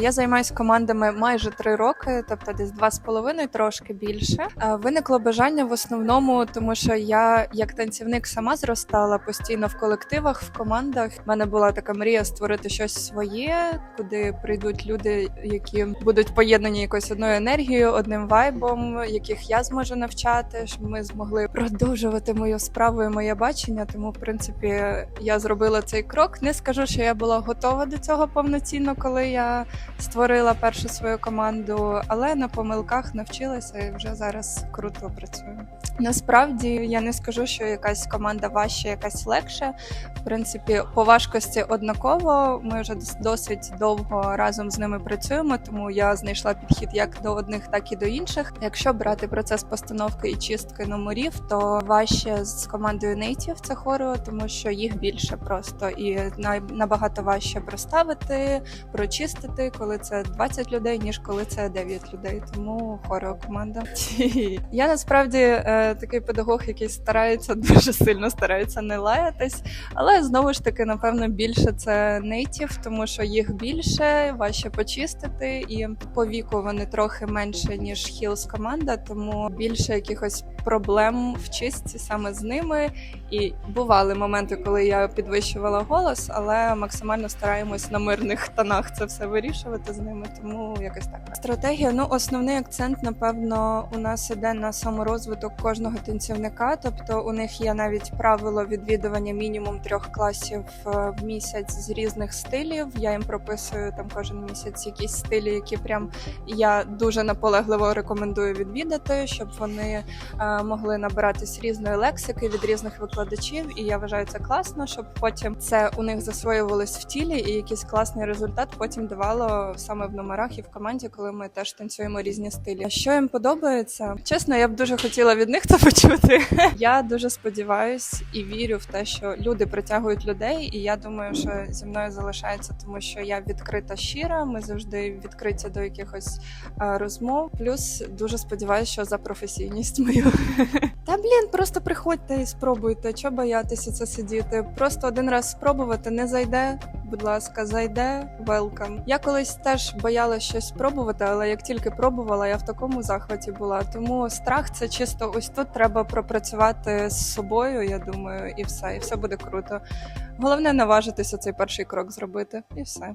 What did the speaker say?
Я займаюся командами майже три роки, тобто десь два з половиною, трошки більше. Виникло бажання в основному, тому що я як танцівник сама зростала постійно в колективах, в командах. У мене була така мрія створити щось своє, куди прийдуть люди, які будуть поєднані якоюсь одною енергією, одним вайбом, яких я зможу навчати, щоб ми змогли продовжувати мою справу і моє бачення. Тому, в принципі, я зробила цей крок. Не скажу, що я була готова до цього повноцінно, коли я створила першу свою команду, але на помилках навчилася і вже зараз круто працюю. Насправді я не скажу, що якась команда важча, якась легша. В принципі, по важкості однаково. Ми вже досить довго разом з ними працюємо, тому я знайшла підхід як до одних, так і до інших. Якщо брати процес постановки і чистки номерів, то важче з командою Native це хоро, тому що їх більше просто і набагато важче проставити, прочистити, коли це 20 людей, ніж коли це 9 людей. Тому хоро команда. Я насправді е, такий педагог, який старається дуже сильно старається не лаятись, але знову ж таки, напевно, більше це нейтів, тому що їх більше, важче почистити, і по віку вони трохи менше ніж хілс команда, тому більше якихось проблем в чистці саме з ними. І бували моменти, коли я підвищувала голос, але максимально стараємось на мирних тонах це все вирішувати з ними. Тому якось так. Стратегія. Ну, основний акцент, напевно, у нас іде на саморозвиток кожного танцівника. Тобто, у них є навіть правило відвідування мінімум трьох класів е, в місяць з різних стилів. Я їм прописую там кожен місяць якісь стилі, які прям я дуже наполегливо рекомендую відвідати, щоб вони е, могли набиратись різної лексики від різних викладачів. І я вважаю це класно, щоб потім це у них засвоювалось в тілі, і якийсь класний результат потім давало саме в номерах і в команді, коли ми теж танцюємо різні стилі. Що їм подобається? Чесно, я б дуже хотіла від них це почути. Я дуже сподіваюсь і вірю в те, що люди притягують людей, і я думаю, що зі мною залишається, тому що я відкрита щира. Ми завжди відкриті до якихось е, розмов. Плюс дуже сподіваюся, що за професійність мою. Та блін, просто приходьте і спробуйте. Чого боятися це сидіти? Просто один раз спробувати не зайде. Будь ласка, зайде welcome. Я колись теж боялася щось спробувати, але як тільки пробувала, я в такому захваті була. Тому страх це чисто ось тут треба пропрацювати з собою. Я думаю, і все, і все буде круто. Головне наважитися цей перший крок зробити, і все.